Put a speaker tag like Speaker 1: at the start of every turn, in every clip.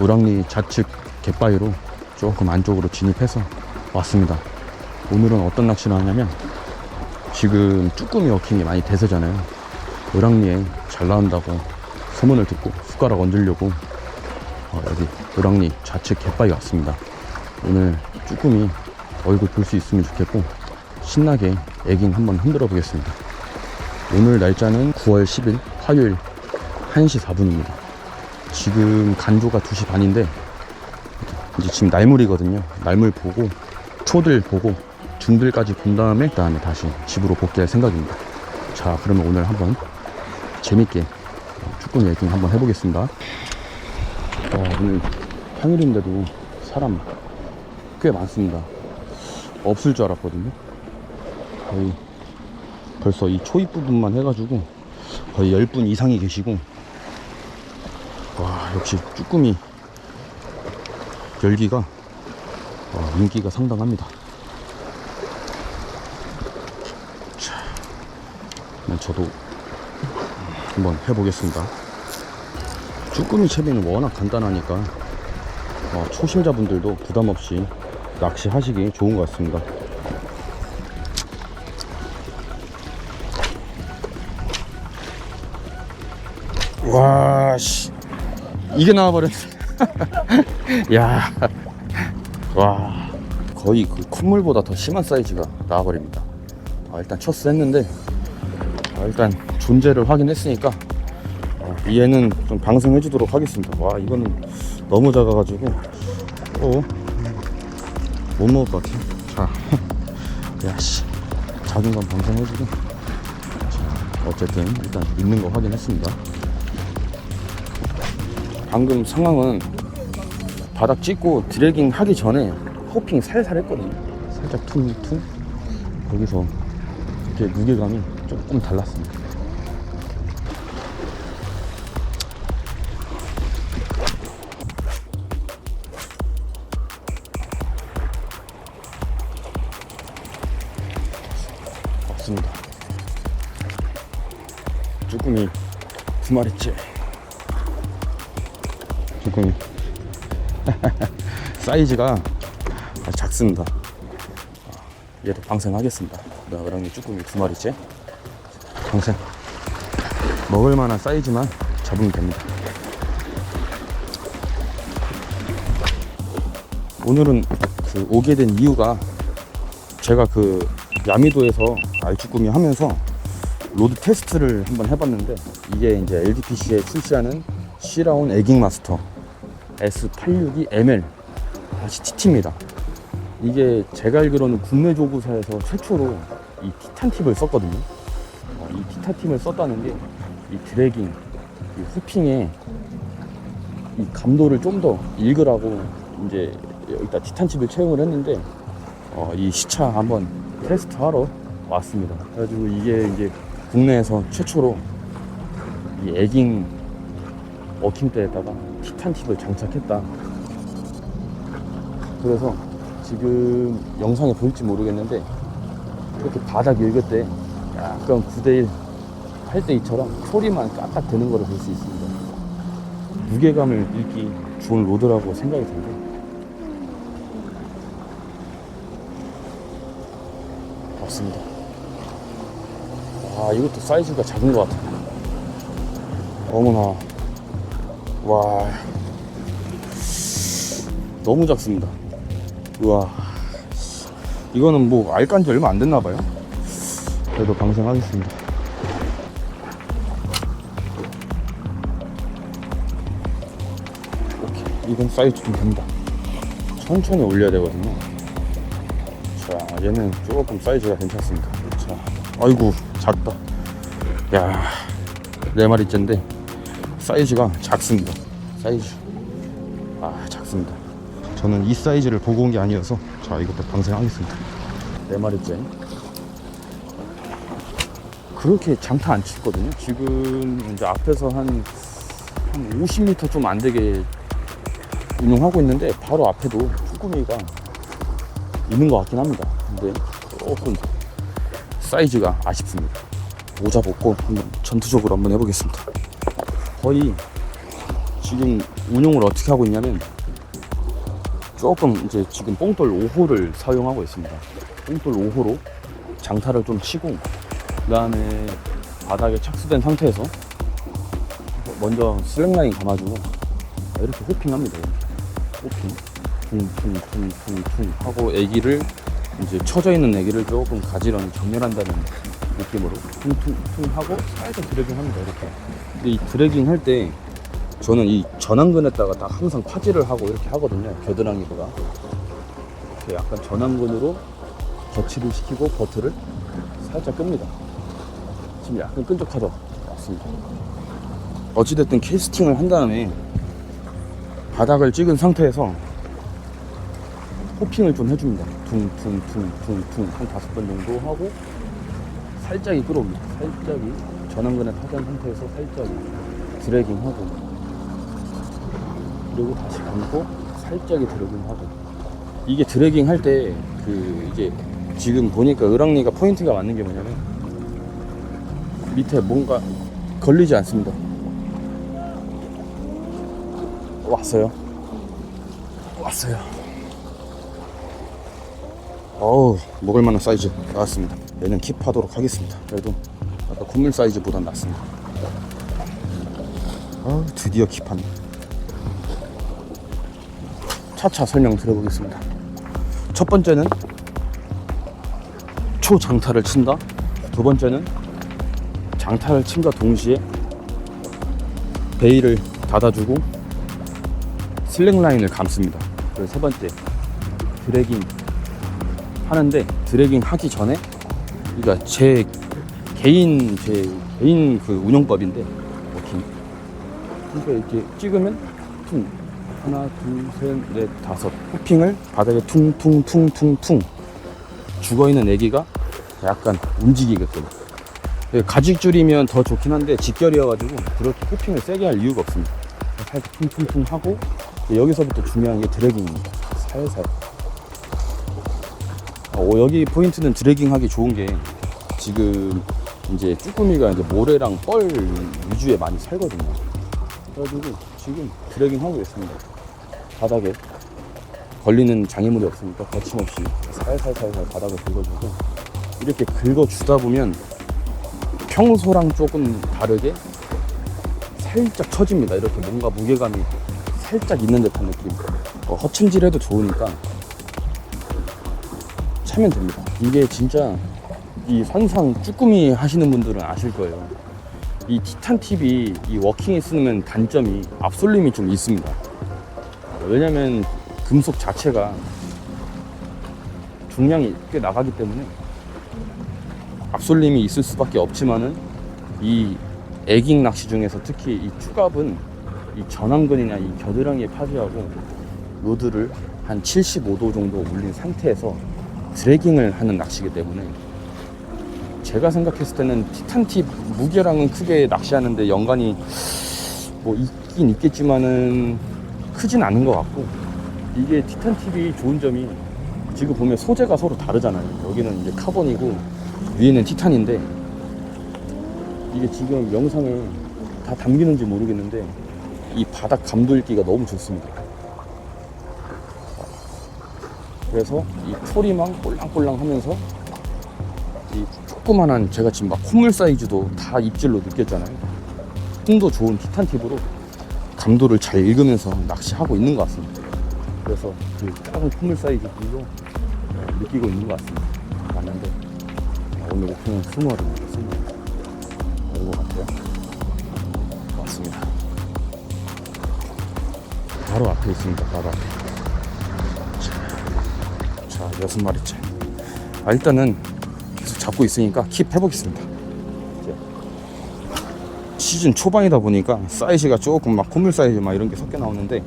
Speaker 1: 우랑리 좌측 갯바위로 조금 안쪽으로 진입해서 왔습니다. 오늘은 어떤 낚시를 하냐면 지금 쭈꾸미 워킹이 많이 대세잖아요. 우랑리에 잘 나온다고 소문을 듣고 숟가락 얹으려고 어, 여기 우랑리 좌측 갯바위 왔습니다. 오늘 쭈꾸미 얼굴 볼 수 있으면 좋겠고 신나게 애깅 한번 흔들어 보겠습니다. 오늘 날짜는 9월 10일 화요일 1시 4분입니다. 지금 간조가 2시 반인데 이제 지금 날물이거든요. 날물 보고 초들 보고 중들까지 본 다음에 그 다음에 다시 집으로 복귀할 생각입니다. 자, 그러면 오늘 한번 재밌게 쭈꾸미 애깅 한번 해보겠습니다. 어, 오늘 평일인데도 사람 꽤 많습니다. 없을 줄 알았거든요. 거의 벌써 이 초입 부분만 해가지고 거의 10분 이상이 계시고 와 역시 쭈꾸미 열기가 와, 인기가 상당합니다. 저도 한번 해보겠습니다. 쭈꾸미 채비는 워낙 간단하니까 어, 초심자분들도 부담 없이 낚시하시기 좋은 것 같습니다. 와, 씨. 이게 나와버렸네. 야. 와. 거의 그 콧물보다 더 심한 사이즈가 나와버립니다. 아, 일단 첫스 했는데, 아, 일단 존재를 확인했으니까, 어, 얘는 좀 방생해주도록 하겠습니다. 와, 이거는 너무 작아가지고, 어, 못 먹을 것 같아. 자, 야, 씨. 작은 건 방생해주고, 자, 어쨌든 일단 있는 거 확인했습니다. 방금 상황은 바닥 찍고 드래깅 하기 전에 호핑 살살 했거든요. 살짝 퉁퉁. 거기서 이렇게 무게감이 조금 달랐습니다. 없습니다. 쭈꾸미 두 마리째. 쭈꾸미 사이즈가 작습니다. 얘도 방생하겠습니다. 나그랑이 쭈꾸미 두 마리째. 방생. 먹을만한 사이즈만 잡으면 됩니다. 오늘은 그 오게 된 이유가 제가 그 야미도에서 알쭈꾸미 하면서 로드 테스트를 한번 해봤는데 이게 이제 LDPC에 출시하는 시라온 에깅 마스터 S862ML 다시 TT입니다. 이게 제가 알기로는 국내 조구사에서 최초로 이 티탄 팁을 썼거든요. 어, 이 티탄 팁을 썼다는 게 이 드래깅, 이 후핑에 이 감도를 좀 더 읽으라고 이제 여기다 티탄 칩을 채용을 했는데 어, 이 시차 한번 테스트 하러 왔습니다. 그래가지고 이게 이제 국내에서 최초로 이 에깅 워킹대에다가 티탄 팁을 장착했다. 그래서 지금 영상에 보일지 모르겠는데 이렇게 바닥 읽을 때 약간 9대1, 8대2처럼 소리만 깍깍 되는 거를 볼 수 있습니다. 무게감을 읽기 좋은 로드라고 생각이 들고 없습니다. 아 이것도 사이즈가 작은 것 같아요. 어머나 와 너무 작습니다. 우와 이거는 뭐 알깐 지 얼마 안 됐나 봐요. 그래도 방생하겠습니다. 오케이 이건 사이즈 좀 됩니다. 천천히 올려야 되거든요. 자 얘는 조금 사이즈가 괜찮습니다. 자 아이고 작다. 야네 마리째인데 사이즈가 작습니다. 사이즈. 아, 작습니다. 저는 이 사이즈를 보고 온 게 아니어서 자, 이것도 방생하겠습니다. 네 마리째. 그렇게 장타 안 치거든요. 지금 이제 앞에서 한, 한 50m 좀 안 되게 운영하고 있는데 바로 앞에도 쭈꾸미가 있는 것 같긴 합니다. 근데 조금 사이즈가 아쉽습니다. 모자 벗고 한번 전투적으로 한번 해보겠습니다. 거의 지금 운용을 어떻게 하고 있냐면 조금 이제 지금 뽕돌 5호를 사용하고 있습니다. 뽕돌 5호로 장타를 좀 치고 그 다음에 바닥에 착수된 상태에서 먼저 슬랙라인 감아주고 이렇게 호핑합니다. 호핑 퉁퉁퉁퉁퉁 하고 애기를 이제 쳐져 있는 애기를 조금 가지런히 정렬한다는 느낌으로 퉁퉁퉁 하고 살짝 드래깅 합니다. 이렇게. 이 드래깅 할 때 저는 이 전완근에다가 다 항상 파지를 하고 이렇게 하거든요. 겨드랑이보다. 이렇게 약간 전완근으로 거치를 시키고 버트를 살짝 끕니다. 지금 약간 끈적하죠? 맞습니다. 어찌됐든 캐스팅을 한 다음에 바닥을 찍은 상태에서 호핑을 좀 해줍니다. 퉁퉁퉁퉁퉁 한 다섯 번 정도 하고 살짝이 끌어옵니다. 살짝이 전완근에 파된 상태에서 살짝이 드래깅하고 그리고 다시 감고 살짝이 드래깅하고 이게 드래깅 할 때 그 이게 지금 보니까 을왕리가 포인트가 맞는 게 뭐냐면 밑에 뭔가 걸리지 않습니다. 왔어요. 왔어요. 어우, 먹을 만한 사이즈 나왔습니다. 얘는 킵하도록 하겠습니다. 그래도 아까 콧물 사이즈보단 낫습니다. 아, 드디어 킵하네. 차차 설명 드려보겠습니다. 첫 번째는 초장타를 친다. 두 번째는 장타를 친과 동시에 베일을 닫아주고 슬랙 라인을 감습니다. 그리고 세 번째 드래깅 하는데 드래깅 하기 전에 그러니까 제 개인 제 개인 그 운영법인데 워킹. 그러니까 이렇게 찍으면 퉁. 하나 둘셋넷 다섯. 호핑을 바닥에 퉁퉁퉁퉁퉁. 죽어 있는 애기가 약간 움직이게끔. 예, 가직줄이면 더 좋긴 한데 직결이어가지고 그렇게 호핑을 세게 할 이유가 없습니다. 살짝 퉁퉁퉁 하고 여기서부터 중요한 게 드래깅입니다. 살살. 어, 여기 포인트는 드래깅 하기 좋은 게 지금 이제 쭈꾸미가 이제 모래랑 뻘 위주에 많이 살거든요. 그래가지고 지금 드래깅 하고 있습니다. 바닥에 걸리는 장애물이 없으니까 거침없이 살살살살 바닥을 긁어주고 이렇게 긁어주다 보면 평소랑 조금 다르게 살짝 처집니다. 이렇게 뭔가 무게감이 살짝 있는 듯한 느낌. 어, 허충질해도 좋으니까 차면 됩니다. 이게 진짜 이 선상 쭈꾸미 하시는 분들은 아실 거예요. 이 티탄 팁이 이 워킹에 쓰는 단점이 압솔림이 좀 있습니다. 왜냐면 금속 자체가 중량이 꽤 나가기 때문에 압솔림이 있을 수밖에 없지만은 이 애깅 낚시 중에서 특히 이 추갑은 이 전완근이나 이 겨드랑이에 파지하고 로드를 한 75도 정도 올린 상태에서 드래깅을 하는 낚시이기 때문에 제가 생각했을 때는 티탄팁 무게랑은 크게 낚시하는데 연관이 뭐 있긴 있겠지만은 크진 않은 것 같고 이게 티탄팁이 좋은 점이 지금 보면 소재가 서로 다르잖아요. 여기는 이제 카본이고 위에는 티탄인데 이게 지금 영상에 다 담기는지 모르겠는데 이 바닥 감도 읽기가 너무 좋습니다. 그래서 이 초리망 볼랑볼랑 하면서 이 조그만한 제가 지금 막 콧물 사이즈도 다 입질로 느꼈잖아요. 힘도 좋은 티탄 팁으로 감도를 잘 읽으면서 낚시하고 있는 것 같습니다. 그래서 그 작은 콧물 사이즈들로 느끼고 있는 것 같습니다. 맞는데 오늘 목표는 스모어입니다. 스모어. 온것 같아요. 맞습니다. 바로 앞에 있습니다. 바로 앞에. 자, 여섯 마리째. 아, 일단은 잡고 있으니까 킵 해보겠습니다. 시즌 초반이다 보니까 사이즈가 조금 막 콧물 사이즈 막 이런 게 섞여 나오는데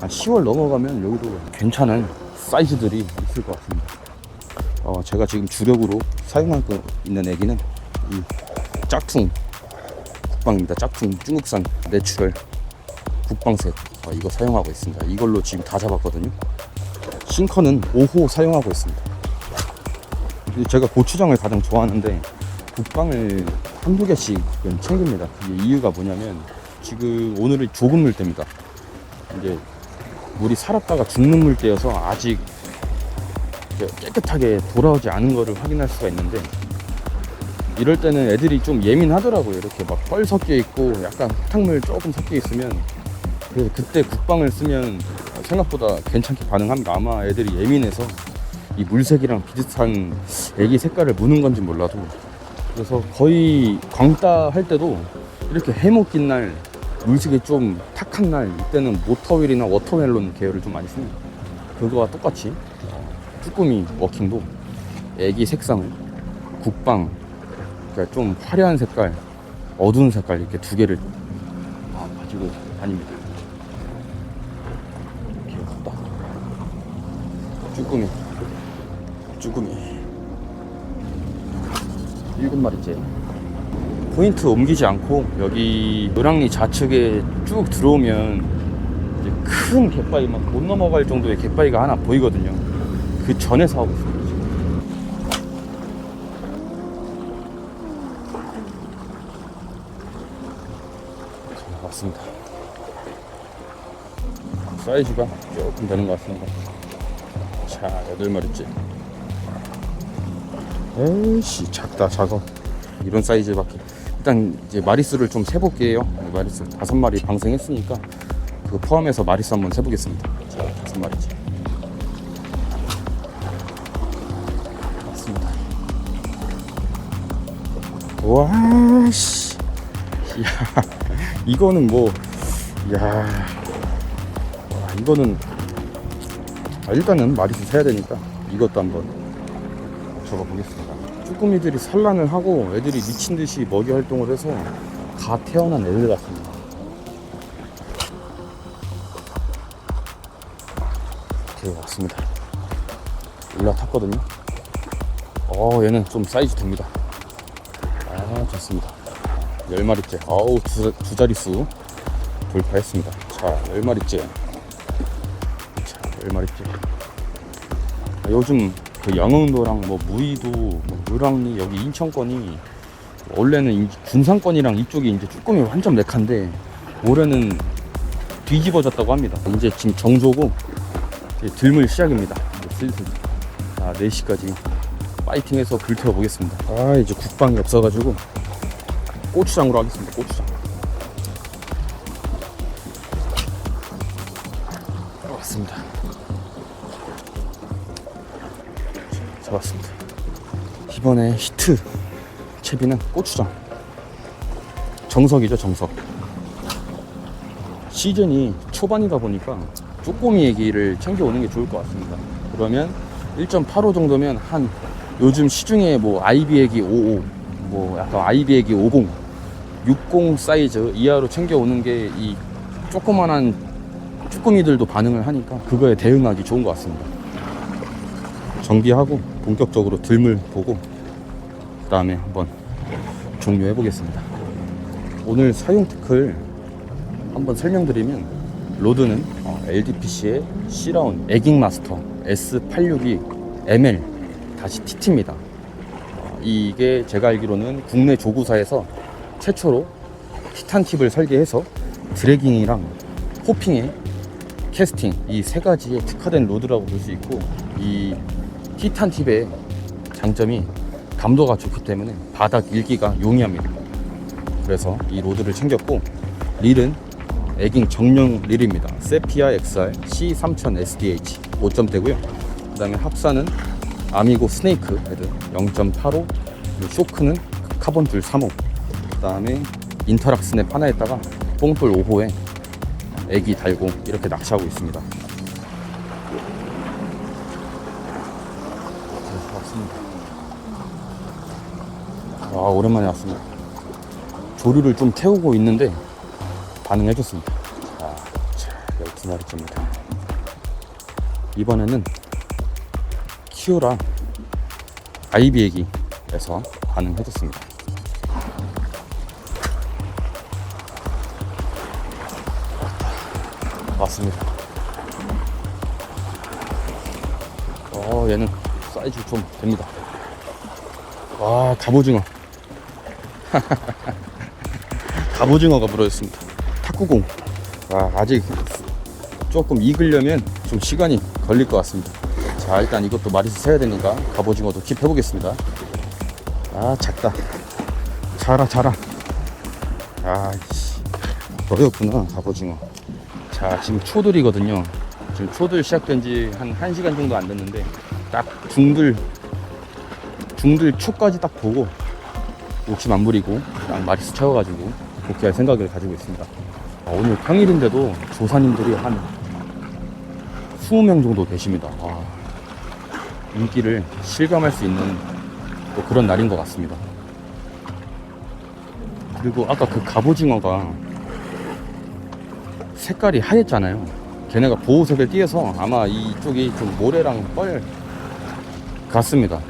Speaker 1: 한 10월 넘어가면 여기도 괜찮은 사이즈들이 있을 것 같습니다. 어, 제가 지금 주력으로 사용하고 있는 애기는 이 짝퉁 국방입니다. 짝퉁 중국산 내추럴 국방셋 어, 이거 사용하고 있습니다. 이걸로 지금 다 잡았거든요. 싱커는 5호 사용하고 있습니다. 제가 고추장을 가장 좋아하는데 국방을 한두 개씩은 챙깁니다. 이유가 뭐냐면 지금 오늘은 조금 물 때입니다. 이제 물이 살았다가 죽는 물때여서 아직 깨끗하게 돌아오지 않은 거를 확인할 수가 있는데 이럴 때는 애들이 좀 예민하더라고요. 이렇게 막펄 섞여 있고 약간 흙탕물 조금 섞여 있으면 그래서 그때 국방을 쓰면 생각보다 괜찮게 반응합니다. 아마 애들이 예민해서 이 물색이랑 비슷한 애기 색깔을 무는 건지 몰라도 그래서 거의 광따 할 때도 이렇게 해먹 긴 날 물색이 좀 탁한 날 이때는 모터윌이나 워터멜론 계열을 좀 많이 씁니다. 그거와 똑같이 어, 쭈꾸미 워킹도 애기 색상을 국방 그러니까 좀 화려한 색깔, 어두운 색깔 이렇게 두 개를 아, 가지고 다닙니다. 쭈꾸미, 쭈꾸미 일곱 마리째. 포인트 옮기지 않고 여기 노랑리 좌측에 쭉 들어오면 이제 큰 갯바위 막못 넘어갈 정도의 갯바위가 하나 보이거든요. 그 있습니다. 지금. 자, 왔습니다. 사이즈가 조금 되는 것 같습니다. 자, 여덟 마리째. 에이씨, 작다, 작아. 이런 사이즈밖에. 일단 이제 마리수를 좀 세볼게요. 마리수 다섯 마리 방생했으니까 그거 포함해서 마리수 한번 세보겠습니다. 자, 다섯 마리째. 맞습니다. 와, 씨. 야, 이거는 뭐, 야, 와, 이거는 아, 일단은 마리수 세야 되니까 이것도 한번 적어보겠습니다. 쭈꾸미들이 산란을 하고 애들이 미친 듯이 먹이 활동을 해서 가 태어난 애들 같습니다. 이렇게 왔습니다. 올라탔거든요. 어, 얘는 좀 사이즈 됩니다. 아, 좋습니다. 10마리째. 아우, 두, 두 자릿수 돌파했습니다. 자, 10마리째. 자, 10마리째. 요즘 그 영흥도랑 뭐 무의도, 뭐 물왕리 여기 인천권이 원래는 이- 군산권이랑 이쪽이 이제 쭈꾸미 완전 메카인데 올해는 뒤집어졌다고 합니다. 이제 지금 정조고 이제 들물 시작입니다. 이제 슬슬 자 4시까지 파이팅해서 불태워 보겠습니다. 아 이제 국방이 없어가지고 고추장으로 하겠습니다. 고추장. 이번에 히트 채비는 고추장. 정석이죠, 정석. 시즌이 초반이다 보니까 쪼꼬미 얘기를 챙겨오는 게 좋을 것 같습니다. 그러면 1.85 정도면 한 요즘 시중에 뭐 IB 애기 55, 뭐 약간 IB 애기 50, 60 사이즈 이하로 챙겨오는 게 이 조그만한 쭈꾸미들도 반응을 하니까 그거에 대응하기 좋은 것 같습니다. 정비하고 본격적으로 들물 보고 그 다음에 한번 종료해 보겠습니다. 오늘 사용 테크를 한번 설명드리면 로드는 어, LDPC의 C라운 에깅 마스터 S862 ML 다시 TT입니다. 어, 이게 제가 알기로는 국내 조구사에서 최초로 티탄 팁을 설계해서 드래깅이랑 호핑에 캐스팅 이 세 가지에 특화된 로드라고 볼 수 있고 이 티탄 팁의 장점이 감도가 좋기 때문에 바닥 일기가 용이합니다. 그래서 이 로드를 챙겼고 릴은 에깅 정령 릴입니다. 세피아 XR C3000 SDH 5점대고요. 그 다음에 합사는 아미고 스네이크 헤드 0.85 그리고 쇼크는 카본 줄 3호 그 다음에 인터락 스냅 하나에다가 뽕돌 5호에 애기 달고 이렇게 낚시하고 있습니다. 그래서 왔습니다. 아 오랜만에 왔습니다. 조류를 좀 태우고 있는데 반응해 줬습니다. 자, 자 12마리째입니다. 이번에는 키오라 아이비 애기에서 반응해 줬습니다. 왔습니다. 어, 얘는 사이즈 좀 됩니다. 와, 갑오징어. 갑오징어가 물어졌습니다. 탁구공. 아, 아직 조금 익으려면 좀 시간이 걸릴 것 같습니다. 자, 일단 이것도 마리수 세야 되니까 갑오징어도 킵 해보겠습니다. 아, 작다. 자라, 자라. 아, 씨. 너였구나, 갑오징어. 자, 지금 초들이거든요. 지금 초들 시작된 지 한 1시간 정도 안 됐는데, 딱 중들, 중들 초까지 딱 보고, 욕심 안 부리고, 그냥 마리수 채워가지고, 복귀할 생각을 가지고 있습니다. 아, 오늘 평일인데도 조사님들이 한 20명 정도 계십니다. 아, 인기를 실감할 수 있는 또 그런 날인 것 같습니다. 그리고 아까 그 갑오징어가 색깔이 하였잖아요. 걔네가 보호색을 띠어서 아마 이쪽이 좀 모래랑 뻘 같습니다.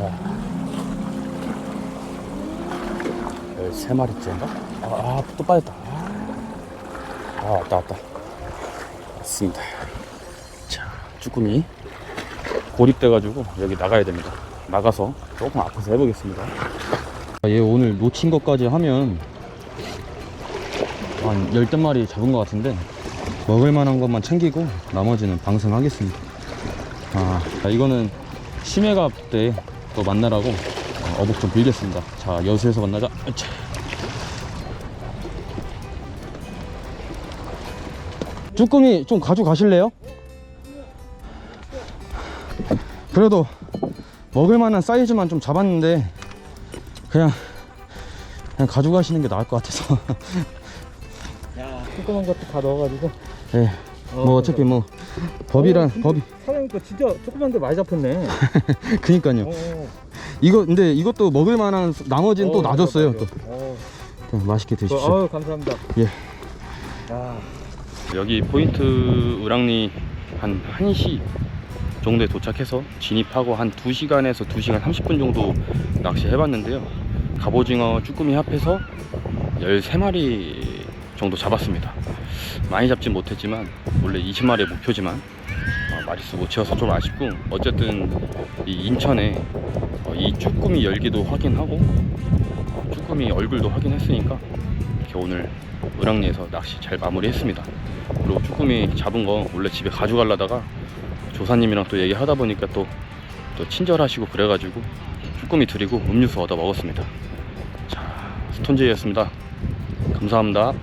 Speaker 1: 자. 13마리째인가? 아, 아, 또 빠졌다. 아, 아, 왔다, 왔다. 왔습니다. 자, 쭈꾸미. 고립돼가지고 여기 나가야 됩니다. 나가서 조금 앞에서 해보겠습니다. 아, 얘 오늘 놓친 것까지 하면 한 열댓 마리 잡은 것 같은데 먹을 만한 것만 챙기고 나머지는 방생하겠습니다. 아, 자, 이거는 심해갑 때 또 만나라고 어, 어복 좀 빌겠습니다. 자, 여수에서 만나자. 으차. 쭈꾸미 좀 가져가실래요? 그래도 먹을 만한 사이즈만 좀 잡았는데 그냥 그냥 가져가시는 게 나을 것 같아서
Speaker 2: 야, 조그만 것도 다 넣어가지고.
Speaker 1: 예. 뭐 어차피 뭐 법이란
Speaker 2: 어,
Speaker 1: 법이
Speaker 2: 사장님 거 진짜 조그만 게 많이 잡혔네.
Speaker 1: 그니까요
Speaker 2: 어,
Speaker 1: 이거 근데 이것도 먹을 만한 나머지는 또
Speaker 2: 어, 맞아,
Speaker 1: 놔줬어요. 또
Speaker 2: 어,
Speaker 1: 네, 맛있게
Speaker 2: 그,
Speaker 1: 드십시오
Speaker 2: 아유, 감사합니다.
Speaker 1: 예.
Speaker 2: 야,
Speaker 1: 여기 포인트 우랑리 한 1시 정도에 도착해서 진입하고 한 2시간에서 2시간 30분 정도 낚시해봤는데요 갑오징어 쭈꾸미 합해서 13마리 정도 잡았습니다 많이 잡진 못했지만 원래 20마리의 목표지만 어, 마리수 못 채워서 좀 아쉽고 어쨌든 이 인천에 어, 이 쭈꾸미 열기도 확인하고 어, 쭈꾸미 얼굴도 확인했으니까 이렇게 오늘 우랑리에서 낚시 잘 마무리했습니다. 그리고 쭈꾸미 잡은 거 원래 집에 가져가려다가 조사님이랑 또 얘기하다 보니까 또, 또 친절하시고 그래가지고 쭈꾸미 드리고 음료수 얻어 먹었습니다. 자, 스톤제이였습니다. 감사합니다.